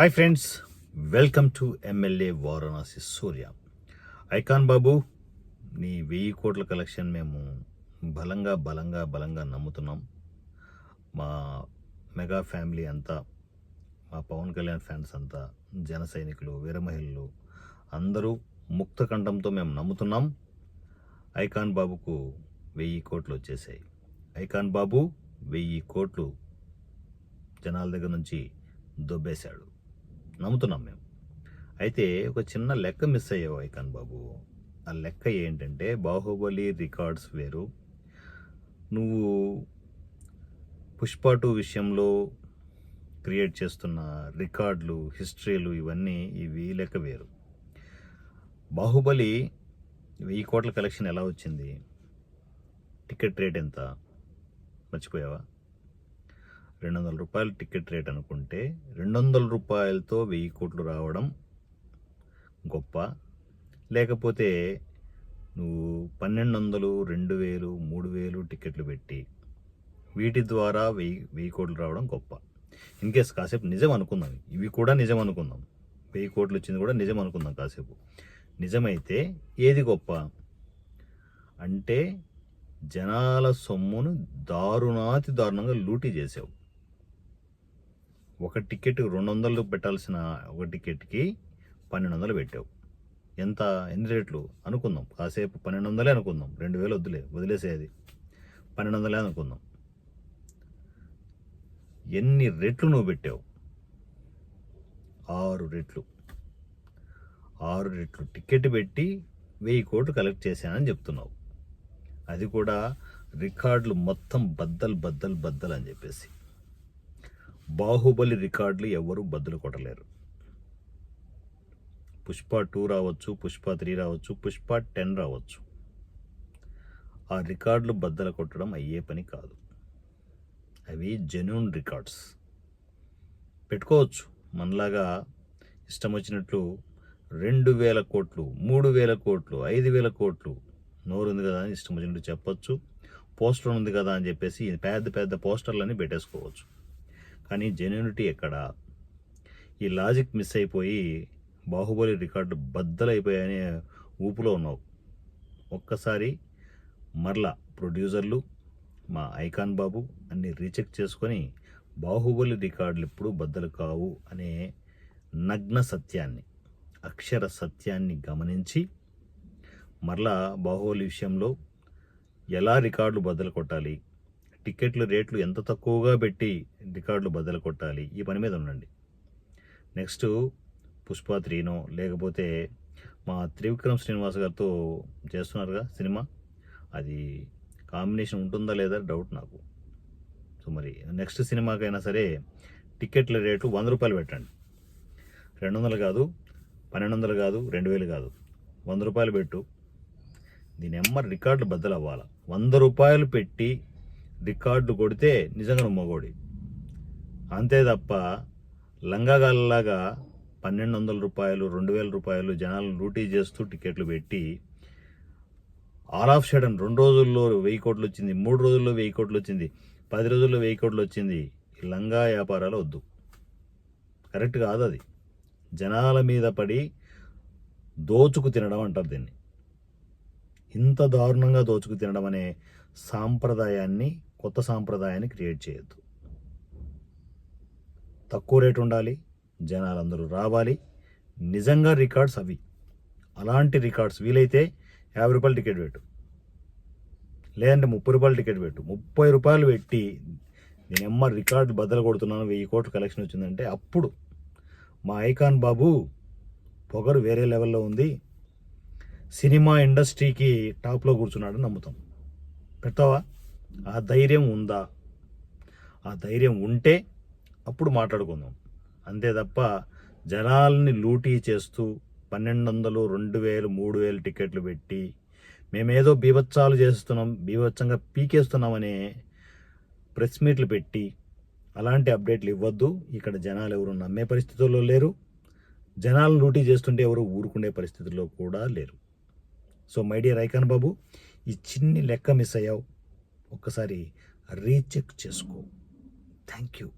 Hi friends welcome to MLA Varanasi Surya icon Babu నీ వెయ్యి కోట్ల కలెక్షన్ మేము బలంగా బలంగా బలంగా నమ్ముతున్నాం. మా మెగా ఫ్యామిలీ అంతా మా పవన్ కళ్యాణ్ ఫ్యాన్స్ అంతా జన సైనికులు వీరమహిళలు అందరూ ముక్త కంఠంతో మేము నమ్ముతున్నాం. ఐకాన్ బాబుకు వెయ్యి కోట్లు వచ్చేసాయి. ఐకాన్ బాబు వెయ్యి కోట్లు జనాల దగ్గర నుంచి దొబ్బేశాడు. నమ్ముతున్నాం మేము. అయితే ఒక చిన్న లెక్క మిస్ అయ్యావు ఐకాన్ బాబు. ఆ లెక్క ఏంటంటే బాహుబలి రికార్డ్స్ వేరు. నువ్వు పుష్ప టూ విషయంలో క్రియేట్ చేస్తున్న రికార్డులు హిస్టరీలు ఇవన్నీ ఇవి లెక్క వేరు. బాహుబలి వెయ్యి కోట్ల కలెక్షన్ ఎలా వచ్చింది? టికెట్ రేట్ ఎంత? మర్చిపోయావా? రెండు వందల రూపాయలు టికెట్ రేట్ అనుకుంటే రెండు వందల రూపాయలతో వెయ్యి కోట్లు రావడం గొప్ప. లేకపోతే నువ్వు పన్నెండు వందలు రెండు వేలు మూడు వేలు టికెట్లు పెట్టి వీటి ద్వారా వెయ్యి వెయ్యి కోట్లు రావడం గొప్ప. ఇన్ కేస్ కాసేపు నిజం అనుకుందాం. ఇవి కూడా నిజం అనుకుందాం. వెయ్యి కోట్లు వచ్చింది కూడా నిజం అనుకుందాం కాసేపు. నిజమైతే ఏది గొప్ప? అంటే జనాల సొమ్మును దారుణాతి దారుణంగా లూటీ చేసావు. ఒక టికెట్ రెండు వందలు పెట్టాల్సిన ఒక టికెట్కి పన్నెండు వందలు పెట్టావు. ఎంత ఎన్ని రేట్లు? అనుకుందాం. కాసేపు పన్నెండు వందలే అనుకుందాం. రెండు వేలు వద్దులే వదిలేసేది పన్నెండు వందలే అనుకుందాం. ఎన్ని రెట్లు నువ్వు పెట్టావు? ఆరు రెట్లు. ఆరు రెట్లు టికెట్ పెట్టి వెయ్యి కోట్లు కలెక్ట్ చేశానని చెప్తున్నావు. అది కూడా రికార్డులు మొత్తం బద్దలు బద్దలు బద్దలు అని చెప్పేసి. బాహుబలి రికార్డులు ఎవరు బద్దలు కొట్టలేరు. పుష్ప టూ రావచ్చు పుష్ప త్రీ రావచ్చు పుష్ప టెన్ రావచ్చు. ఆ రికార్డులు బద్దలు కొట్టడం అయ్యే పని కాదు. అవి జెన్యున్ రికార్డ్స్ పెట్టుకోవచ్చు. మనలాగా ఇష్టం వచ్చినట్లు రెండు వేల కోట్లు మూడు వేల కోట్లు ఐదు వేల కోట్లు నోరు ఉంది కదా అని ఇష్టం వచ్చినట్టు చెప్పచ్చు. పోస్టర్ ఉంది కదా అని చెప్పేసి పెద్ద పెద్ద పోస్టర్లని పెట్టేసుకోవచ్చు. కానీ జెన్యునిటీ ఎక్కడ? ఈ లాజిక్ మిస్ అయిపోయి బాహుబలి రికార్డు బద్దలైపోయాయనే ఊపులో ఉన్నావు. ఒక్కసారి మరలా ప్రొడ్యూసర్లు మా ఐకాన్ బాబు అన్ని రీచెక్ చేసుకొని బాహుబలి రికార్డులు ఎప్పుడూ బద్దలు కావు అనే నగ్న సత్యాన్ని అక్షర సత్యాన్ని గమనించి మరలా బాహుబలి విషయంలో ఎలా రికార్డులు బద్దలు కొట్టాలి? టికెట్ల రేట్లు ఎంత తక్కువగా పెట్టి రికార్డులు బద్దలు కొట్టాలి? ఈ పని మీద ఉండండి. నెక్స్ట్ పుష్ప త్రీనో లేకపోతే మా త్రివిక్రమ్ శ్రీనివాస్ గారితో చేస్తున్నారుగా సినిమా? అది కాంబినేషన్ ఉంటుందా లేదా డౌట్ నాకు. సో మరి నెక్స్ట్ సినిమాకైనా సరే టికెట్ల రేటు వంద రూపాయలు పెట్టండి. రెండు వందలు కాదు పన్నెండు వందలు కాదు రెండు వేలు కాదు. వంద రూపాయలు పెట్టు. దీని ఎమ్మర్ రికార్డులు బద్దలు అవ్వాలి వంద రూపాయలు పెట్టి రికార్డు కొడితే నిజంగా నువ్వు మగోడి. అంతే తప్ప లంగాగాల్లాగా పన్నెండు వందల రూపాయలు రెండు వేల రూపాయలు జనాలను లూటీ చేస్తూ టికెట్లు పెట్టి ఆల్ ఆఫ్ షడన్ రెండు రోజుల్లో వెయ్యి కోట్లు వచ్చింది మూడు రోజుల్లో వెయ్యి కోట్లు వచ్చింది పది రోజుల్లో వెయ్యి కోట్లు వచ్చింది. లంగా వ్యాపారాలు వద్దు. కరెక్ట్ కాదు అది. జనాల మీద పడి దోచుకు తినడం అంటారు దీన్ని. ఇంత దారుణంగా దోచుకు తినడం అనే సాంప్రదాయాన్ని కొత్త సాంప్రదాయాన్ని క్రియేట్ చేయొద్దు. తక్కువ రేటు ఉండాలి జనాలందరూ రావాలి. నిజంగా రికార్డ్స్ అవి. అలాంటి రికార్డ్స్ వీలైతే యాభై రూపాయలు టికెట్ పెట్టు. లేదంటే ముప్పై రూపాయలు టికెట్ పెట్టు. ముప్పై రూపాయలు పెట్టి నేను ఎమ్మ రికార్డు బద్దలు కొడుతున్నాను వెయ్యి కోట్ల కలెక్షన్ వచ్చిందంటే అప్పుడు మా ఐకాన్ బాబు పొగరు వేరే లెవెల్లో ఉంది. సినిమా ఇండస్ట్రీకి టాప్లో కూర్చున్నాడని నమ్ముతాం. పెట్టవా ఆ ధైర్యం ఉందా? ఆ ధైర్యం ఉంటే అప్పుడు మాట్లాడుకుందాం. అంతే తప్ప జనాల్ని లూటీ చేస్తూ పన్నెండు వందలు రెండు వేలు మూడు వేలు టికెట్లు పెట్టి మేమేదో బీభత్సాలు చేస్తున్నాం బీభత్సంగా పీకేస్తున్నామనే ప్రెస్ మీట్లు పెట్టి అలాంటి అప్డేట్లు ఇవ్వద్దు. ఇక్కడ జనాలు ఎవరు నమ్మే పరిస్థితుల్లో లేరు. జనాలు లూటీ చేస్తుంటే ఎవరు ఊరుకునే పరిస్థితుల్లో కూడా లేరు. So my dear icon Babu ఈ చిన్ని లెక్క మిస్ అయ్యావు. ఒక్కసారి రీచెక్ చేసుకో. Thank you